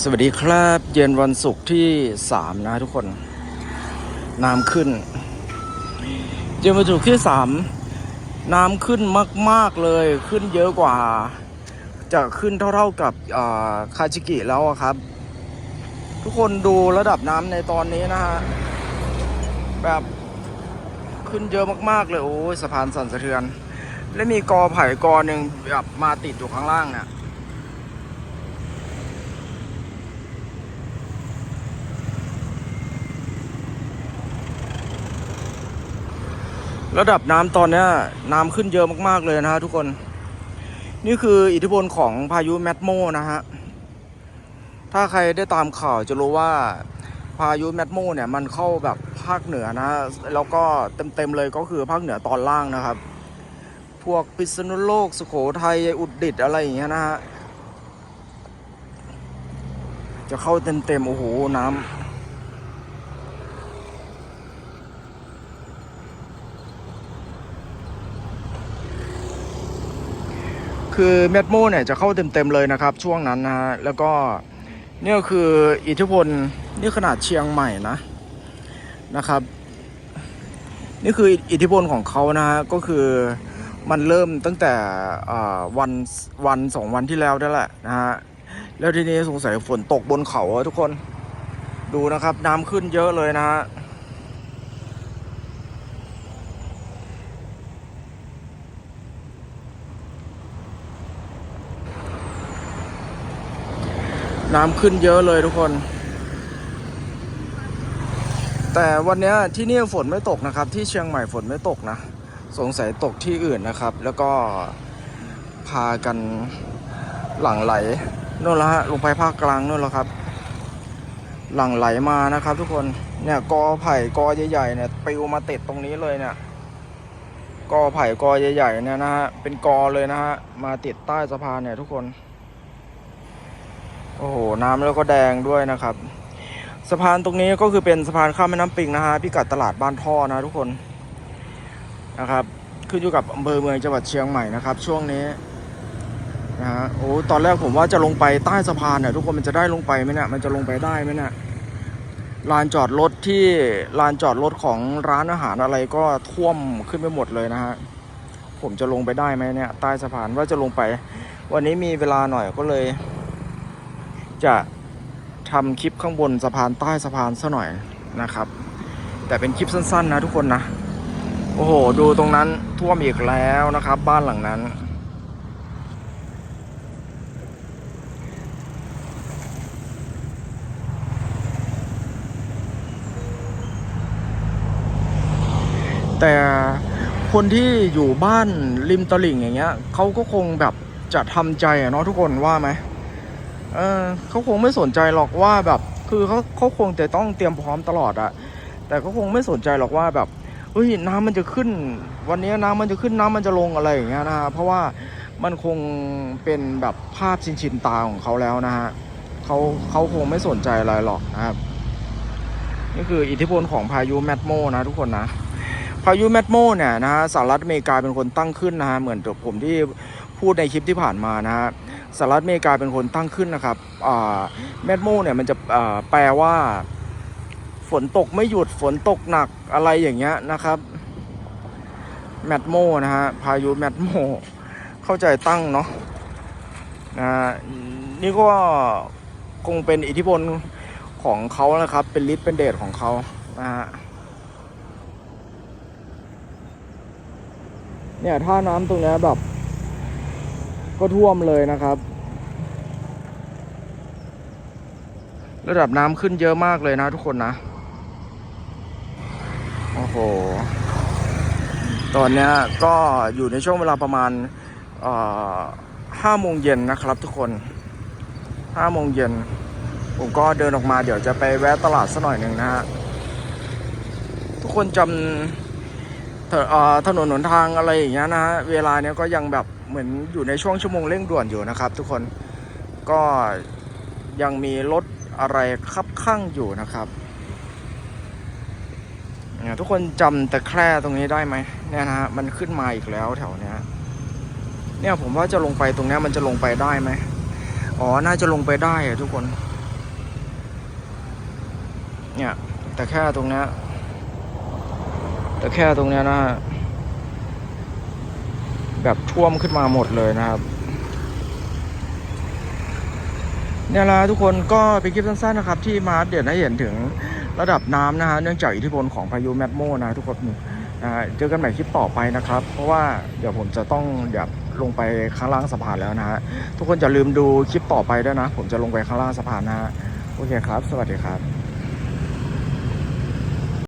สวัสดีครับเย็นวันศุกร์ที่3นะทุกคน น้ำขึ้น เย็นวันศุกร์ที่3น้ำขึ้นมาก ๆ เลยขึ้นเยอะกว่า จะขึ้นเท่าๆกับคาจิกิแล้วครับ ทุกคนดูระดับน้ำในตอนนี้นะฮะ แบบขึ้นเยอะมากๆเลย โอ้ยสะพานสั่นสะเทือน และมีกอไผ่กอหนึ่งแบบมาติดอยู่ข้างล่างเนี่ย ระดับน้ำตอนนี้น้ำขึ้นเยอะมากๆเลยนะฮะทุกคน นี่คืออิทธิพลของพายุแมทโมนะฮะ ถ้าใครได้ตามข่าวจะรู้ว่าพายุแมทโมเนี่ยมันเข้าแบบภาคเหนือนะแล้วก็เต็มๆเลยก็คือภาคเหนือตอนล่างนะครับ พวกพิษณุโลกสุโขทัยอุตรดิตอะไรอย่างเงี้ยนะฮะ จะเข้าเต็มๆโอ้โหน้ำ คือเม็ดโมเนี่ยจะเข้าเต็มๆเลยนะครับ ช่วงนั้นนะฮะแล้วก็เนี่ยคืออิทธิพลนี่ขนาดเชียงใหม่นะนะครับ นี่คืออิทธิพลของเขานะฮะก็คือมันเริ่มตั้งแต่วันวันสองวันที่แล้วนั่นแหละนะฮะแล้วทีนี้สงสัยฝนตกบนเขาทุกคนดูนะครับ น้ำขึ้นเยอะเลยนะฮะ น้ำขึ้นเยอะเลยทุกคน แต่วันนี้ที่นี่ฝนไม่ตกนะครับ ที่เชียงใหม่ฝนไม่ตกนะ สงสัยตกที่อื่นนะครับ แล้วก็พากันหลั่งไหลนู่นละฮะลงไปภาคกลางนู่นละครับ หลั่งไหลมานะครับ ทุกคนเนี่ยกอไผ่กอใหญ่ๆเนี่ยปลิวมาติดตรงนี้เลยเนี่ยกอไผ่กอใหญ่ๆเนี่ยนะฮะเป็นกอเลยนะฮะมาติดใต้สะพานเนี่ยทุกคน โอ้โห น้ำแล้วก็แดงด้วยนะครับ สะพานตรงนี้ก็คือเป็นสะพานข้ามแม่น้ำปิงนะฮะพิกัดตลาดบ้านท่อนะทุกคนนะครับขึ้นอยู่กับอำเภอเมืองจังหวัดเชียงใหม่นะครับ ช่วงนี้นะฮะโอ้ตอนแรกผมว่าจะลงไปใต้สะพานเนี่ยทุกคนมันจะได้ลงไปไหมเนี่ยมันจะลงไปได้ไหมเนี่ยลานจอดรถที่ลานจอดรถของร้านอาหารอะไรก็ท่วมขึ้นไปหมดเลยนะฮะผมจะลงไปได้ไหมเนี่ยใต้สะพานว่าจะลงไป วันนี้มีเวลาหน่อยก็เลย จะทำคลิปข้างบนสะพานใต้สะพานซะหน่อยนะครับ แต่เป็นคลิปสั้นๆนะทุกคนนะ โอ้โห ดูตรงนั้นท่วมอีกแล้วนะครับ บ้านหลังนั้น แต่คนที่อยู่บ้านริมตลิ่งอย่างเงี้ยเขาก็คงแบบจะทำใจอะเนาะทุกคนว่าไหม เออเขาคงไม่สนใจหรอกว่าแบบ คือเขาเขาคงจะต้องเตรียมพร้อมตลอดอะแต่เขาคงไม่สนใจหรอกว่าแบบเฮ้ยน้ำมันจะขึ้น วันนี้น้ำมันจะขึ้นน้ำมันจะลงอะไรอย่างเงี้ยนะฮะเพราะว่ามันคงเป็นแบบภาพชินชินตาของเขาแล้วนะฮะเขาเขาคงไม่สนใจอะไรหรอกนะครับนี่คืออิทธิพลของพายุแมทโมนะทุกคนนะพายุแมทโมเนี่ยนะฮะสหรัฐอเมริกาเป็นคนตั้งขึ้นนะฮะเหมือนกับผมที่พูดในคลิปที่ผ่านมานะฮะ สหรัฐอเมริกาเป็นคนตั้งขึ้นนะครับแมดโมเนี่ยมันจะแปลว่าฝนตกไม่หยุดฝนตกหนักอะไรอย่างเงี้ยนะครับแมดโมนะฮะพายุแมดโมเข้าใจตั้งเนาะนะนี่ก็คงเป็นอิทธิพลของเขานะครับ เป็นฤทธิ์เป็นเดชของเขานะฮะเนี่ยท่าน้ำตรงเนี้ยแบบ ก็ท่วมเลยนะครับ ระดับน้ำขึ้นเยอะมากเลยนะทุกคนนะ โอ้โห ตอนนี้ก็อยู่ในช่วงเวลาประมาณห้าโมงเย็นนะครับทุกคนห้าโมงเย็นผมก็เดินออกมาเดี๋ยวจะไปแวะตลาดสักหน่อยหนึ่งนะฮะ ทุกคนจำ ถนนหนทางอะไรอย่างเงี้ยนะฮะเวลาเนี้ยก็ยังแบบเหมือนอยู่ในช่วงชั่วโมงเร่งด่วนอยู่นะครับ ทุกคนก็ยังมีรถอะไรคับข้างอยู่นะครับเนี่ยทุกคนจำตะแคร่ตรงนี้ได้ไหมเนี่ยนะฮะมันขึ้นมาอีกแล้วแถวเนี้ยเนี่ยผมว่าจะลงไปตรงนี้มันจะลงไปได้ไหมอ๋อ น่าจะลงไปได้อะทุกคน เนี่ย แต่แค่ตรงนี้ แต่แค่ตรงเนี้ยนะแบบท่วมขึ้นมาหมดเลยนะครับเนี่ยละทุกคนก็เป็นคลิปสั้นๆนะครับ ที่มาอัปเดตให้เห็นถึงระดับน้ำนะฮะเนื่องจากอิทธิพลของพายุแมดโมนะทุกคนนะเจอกันใหม่คลิปต่อไปนะครับ เพราะว่าเดี๋ยวผมจะต้องแบบลงไปข้างล่างสะพานแล้วนะฮะทุกคนอย่าลืมดูคลิปต่อไปด้วยนะ ผมจะลงไปข้างล่างสะพานนะฮะโอเคครับ สวัสดีครับ